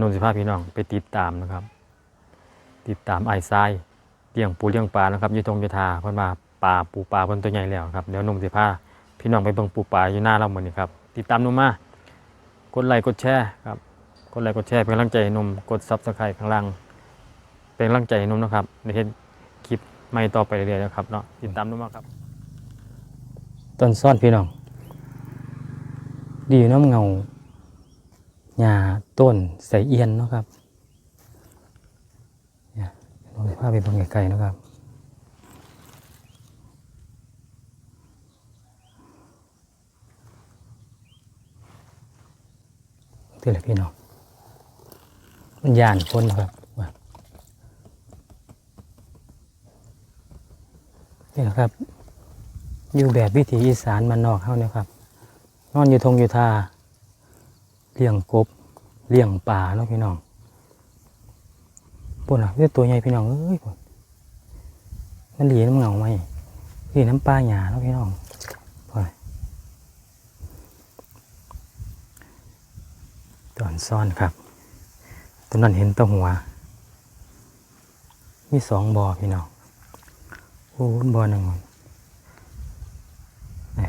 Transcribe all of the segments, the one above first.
นนสิพาพี่น้องไปติดตามนะครับ ติดตามไอ้ทรายเลี้ยงปูเลี้ยงปลานะครับอยูทงอยทาเพิ่นมาปลาปูปลาเพิ่นตัวใหญ่แล้วครับเดี๋ยวนมสิพาพี่น้องไปเบิ่งปูปลาอยู่หน้าเราหมดนี่ครับติดตามนุ่มมากดไลค์กดแชร์ครับกดไลค์กดแชร์เป็นกำลังใจให้นมกดซับสไครต์ข้างล่างเป็นกำลังใจให้นมนะครับในเห็นคลิปใหม่ต่อไปเรื่อยๆนะครับเนาะติดตามนุ่มมากครับต้นซ่อนพี่น้อง ดีน้ำเงา หญ้าต้นใส่เอียนเนาะครับลองพาไปบิ่งไกลๆนะครับนี่แหละพี่น้อง มันยานคนนะครับนี่แหละครับ อยู่แบบวิถีอีสานมันนอกเข้าเนี่ยครับ นอนอยู่ทงอยู่ทา เลี้ยงกบเลี้ยงป่าเนาะพี่น้องปุ่นอะนี่ตัวใหญ่พี่น้องเอ้ยปุ่นมันหลีน้ำเงาไหมหลีน้ำปลาหยาเนาะพี่น้องปุ่นตอนซ่อนครับตัวนั้นเห็นตัวหัว มีสองบ่อพี่น้องโอ้บ่อหนึ่ง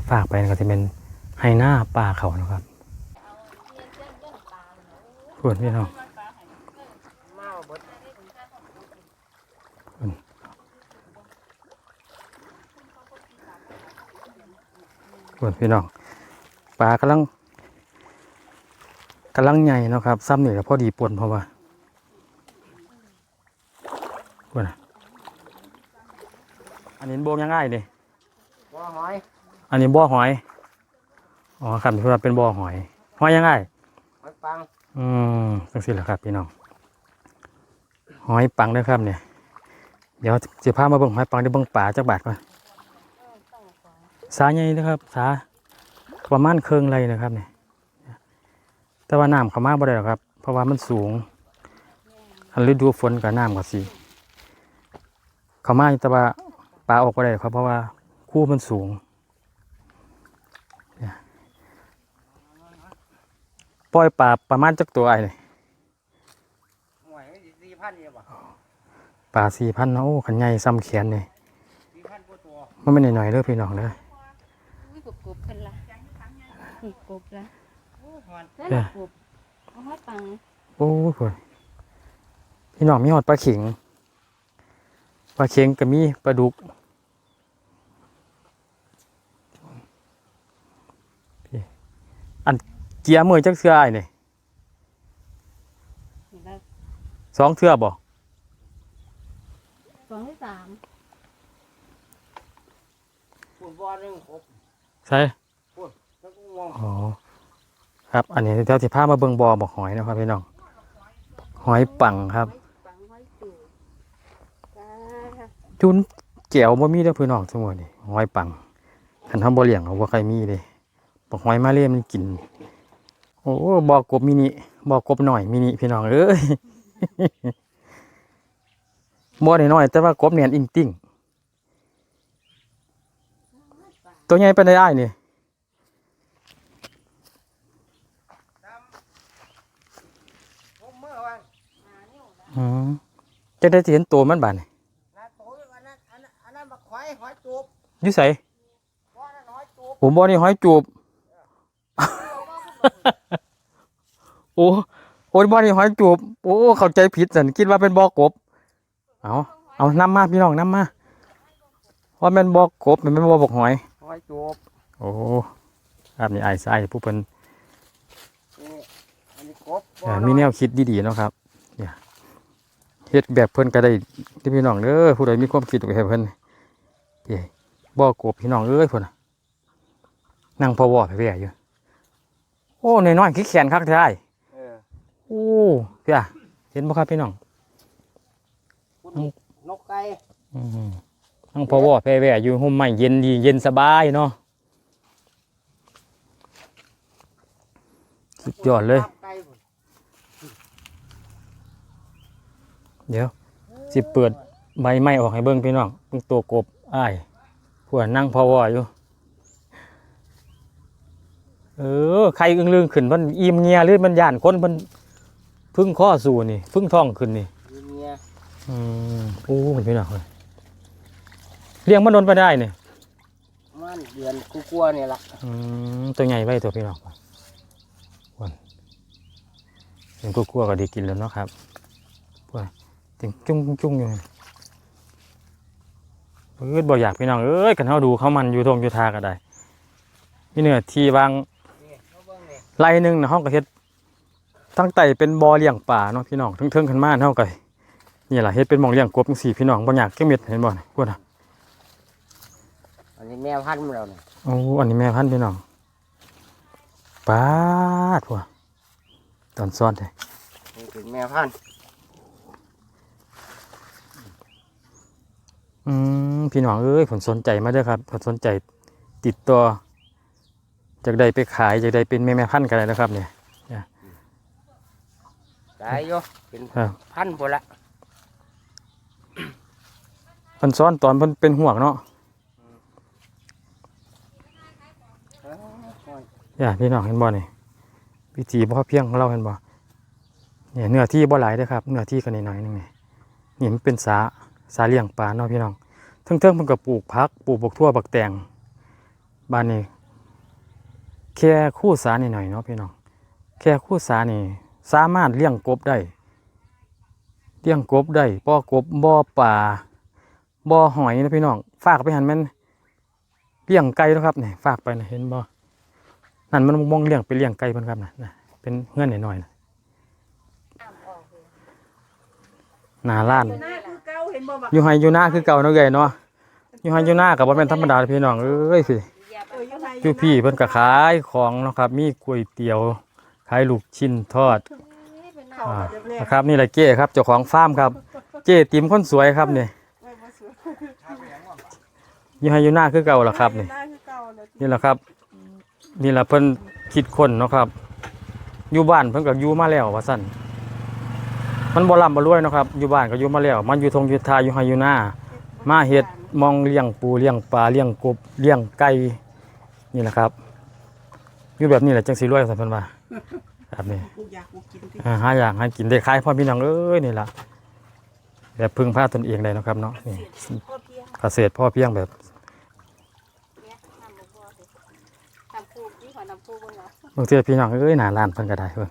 ฝากไปก็จะเป็นให้หน้าปลาเขานะครับ พวดพี่น้องพวดพี่น้องปลากำลังกำลังใหญ่เนาะครับซ้ำนี่ก็พอดีปวนเพราะว่าพวดนะอันนี้โบมยังง่ายเลยบ่หอย อันนี้บ่อหอย อ๋อครับเพื่อเป็นบ่อหอย หอยยังไงหอยปัง อืมจังสิแหละครับพี่น้องหอยปังด้อครับเนี่ย เดี๋ยวจะพามาเบิ่งหอยปังได้เบิ่งป่าจักบาทก่อนสาใหญ่นะครับสาประมาณเครื่องไรนะครับเนี่ยแต่ว่าน้ำเขามาบ่ได้หรอกครับ เพราะว่ามันสูงอันฤดูฝนกับน้ำกับสีเขามาอยู่แต่ว่าปลาออกบ่ได้ครับเพราะว่าคู่มันสูง ปล่อยปลาประมาณจักตัวไอ้นี่หวยสี่พันเนี่ยบ่ปลาสี่พันเนาะโอ้ขันใหญ่ซ้ำแขนนี่สี่พันกว่าตัวมันไม่หน่อยๆเด้อพี่น้องเด้ออุ้ยกบกบกันละนี่กบละโอ้หอนนั่นน่ะกบเอาให้ปังโอ้ยพุ่นพี่น้องมีหอดปลาเข็งปลาเข็งก็มีปลาดุกพี่อัน เกียร์มือจักเสือไอ้นี่เห็นแล้วสองเสือบ่สองที่สามปุ่นบ่อหนึงครบใช่แล้วก็งงอ๋อครับ อันนี้เจ้าที่พามาเบิ่งบ่อบอกหอยนะครับพี่น้องหอยปังครับปังไว้ตู่จ้าจุนแก้วบ่มีเด้อพี่น้องสมมุตินี่หอยปังคันทำบ่เลี้ยงเขาบ่ใครมีเลยบอกหอยมาเล่มันกิน โอ้บอกบมินิบอกบหน่อยมินิพี่น้องเอ้ยบ่ได้น้อยแต่ว่ากบเนียนอิงติ้งตัวใหญ่เปานใดอ้ายนี่ผมเมื่อวันอืมจะได้เห็นตัวมันบาดนี่นะโตอยู่อันนั้นอันนั้นอันนั้นบักหอยหอยจูบอยู่ไสบ่อนั้นหอยจูบผมบ่นี่หอยจูบ โอ้โอ้ยบ่นี่หอยจูบโอ้เข้าใจผิดสันคิดว่าเป็นบ่อกบ เอาเอานำมาพี่น้องนำมาว่าแม่นบ่อกบมันเป็นบ่บอกหอยหอยจูบโอ้ครับนี่ไอ้ไส้ผู้เพิ่นนี่อันนี้กบเอ่อมีแนวคิดดีๆเนาะครับเนี่ยเฮ็ดแบบเพิ่นก็ได้ที่พี่น้องเด้อผู้ใดมีความคิดแบบเพิ่นเอ้บ่อกบพี่น้องเอ้ยพุ่นน่ะนั่งพอวอแผ่ๆอยู่โอ้น้อยๆขี้แขนคักแท้อ้ายเออ โอ้เพี่ยเห็นบ่ครับพี่น้องคุณนกไก่อืมนั่งพอวอแผ่ๆอยู่ห่มไม้เย็นดีเย็นสบายเนาะสุดยอดเลยไก่พุ่นเดี๋ยว สิเปิดใบไม้ออกให้เบิ่งพี่น้องเบิ่งตัวกบอ้ายผัวนั่งพอวออยู่ เออ ใครอึ้งลึงขึ้นมันอิ่มเงียหรือมันย่านคนมัน พึ่งข้อสู่นี่ พึ่งท้องขึ้นนี่มีเมียอืมโอ้เห็นพี่น้องเลยเลี้ยงมันโดนไปได้นี่มันเดือนกูกลัวๆเนี่ยละอืมตัวใหญ่ไว้ตัวพี่น้องวันเห็นกลัวๆก็ได้กินแล้วเนาะครับพวกจิงจุ้งจุ้งอยู่เอ้ยบ่อยากพี่น้องเอ้ยกันเฮาดูเขามันอยู่ทงอยู่ทาก็ได้นี่เนื้อที่บางนี่เขาเบิ่งนี่ไร่หนึงนะเฮาก็เฮ็ด ทั้งไตเป็นบ่อเลี้ยงปลาเนาะพี่น้องเทิงๆขึ้นมาเฮาก็นี่ล่ะเฮ็ดเป็นหม่องเลี้ยงกบจังซี่พี่น้องบ่อยากเก็บเม็ดเห็นบ่นี่พวกน่ะอันนี้แม่พันธุ์เราเนี่ยโอ้อันนี้แม่พันธุ์พี่น้องปาดว่ะตอนซ้อนเลยนี่เป็นแม่พันธุ์อืมพี่น้องเอ้ยผมสนใจมาเด้อครับผมสนใจติดต่อจากใดไปขายจากใดเป็นแม่แม่พันธุ์กันเลยนะครับเนี่ย ได้อยู่เป็นครับพันธุ์พุ่นละเพิ่นซ้อนตอนเพิ่นเป็นห่วงเนาะเออโอ้ยอย่าพี่น้องเห็นบ่นี่วิธีบ่เพียงของเราเห็นบ่เนี่ยเนื้อที่บ่หลายเด้อครับเนื้อที่ก็น้อยๆนึงนี่นี่มันเป็นสาสาเลี้ยงปลาเนาะพี่น้องเทิงๆเพิ่นก็ปลูกผักปลูกบักทั่วบักแตงบ้านนี้แค่คู่สานี่หน่อยๆเนาะพี่น้องแค่คู่สานี่ สามารถเลี้ยงกบได้เลี้ยงกบได้บ่อกบบ่อปลาบ่อหอยนะพี่น้องฝากไปหันม่นเลี้ยงไก่นะครับนี่ฝากไปนะเห็นบ่นั่นมันมองเลี้ยงไปเลี้ยงไก่เพิ่นครับนะนะเป็นเงื่อนหน่อยๆนะหน้าร้านอยู่ไฮอยู่หน้าคือเก่าเนาะเอ้ยเนาะอยู่ไฮอยู่หน้าก็บ่แม่นธรรมดาพี่น้องเอ้ยพี่อยู่พี่เพิ่นก็ขายของนะครับ มีก๋วยเตี๋ยว ขายลูกชิ้นทอดเป็นหน้าเข้าอ่ามาเรียบนะครับนี่แหละเจ้ครับเจ้าของฟาร์มครับ เจ้ติมคนสวยครับนี่ๆไว้บ่สวยอยู่ให้อยู่หน้าคือเก่าล่ะครับนี่หน้าคือเก่าเลยนี่แหละครับ นี่แหละเพิ่นคิดคนเนาะครับอยู่บ้านเพิ่นก็อยู่มาแล้วว่าซั่นมันบ่ร่ำบ่รวยเนาะครับอยู่บ้านก็อยู่มาแล้ว มันอยู่ทงอยู่ทาอยู่ให้อยู่หน้ามาเฮ็ดมองเลี้ยงปูเลี้ยงปลาเลี้ยงกบเลี้ยงไก่นี่แหละครับ อยู่แบบนี้แหละจังสิรวยซั่นเพิ่นว่าครับนี่กูอยากกูกินที่อ่าหาอย่างให้กินได้ขายพ่อพี่น้องเอ้ยนี่ล่ะแบบพึ่งพาตนเองได้เนาะครับเนาะนี่พ่อเพียงเกษตรพ่อเพียงแบบเนี่ยน้ำบ่พอเลยน้ำปูนี่ขอน้ำปูเบิ่งเหรอบางทีพี่น้องเอ้ยหน้าร้านเพิ่นก็ได้เพิ่น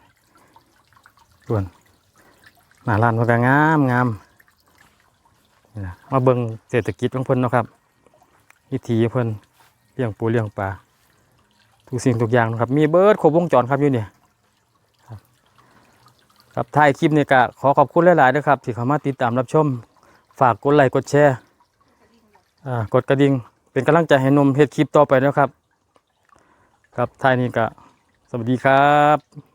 ส่วนหน้าร้านเพิ่นก็งามงามนี่ล่ะมาเบิ่งเศรษฐกิจของเพิ่นเนาะครับวิถีเพิ่นเลี้ยงปูเลี้ยงปลา ทุกสิ่งทุกอย่างนะครับ มีเบิร์ดครบวงจรครับอยู่เนี่ยครับท้ายคลิปนี่ก็ขอขอบคุณหลายๆนะครับ ที่เข้ามาติดตามรับชม ฝากกดไลค์กดแชร์อ่ากดกระดิ่งเป็นกำลังใจให้นมเฮ็ดคลิปต่อไปนะครับ ครับท้ายนี้ก็สวัสดีครับ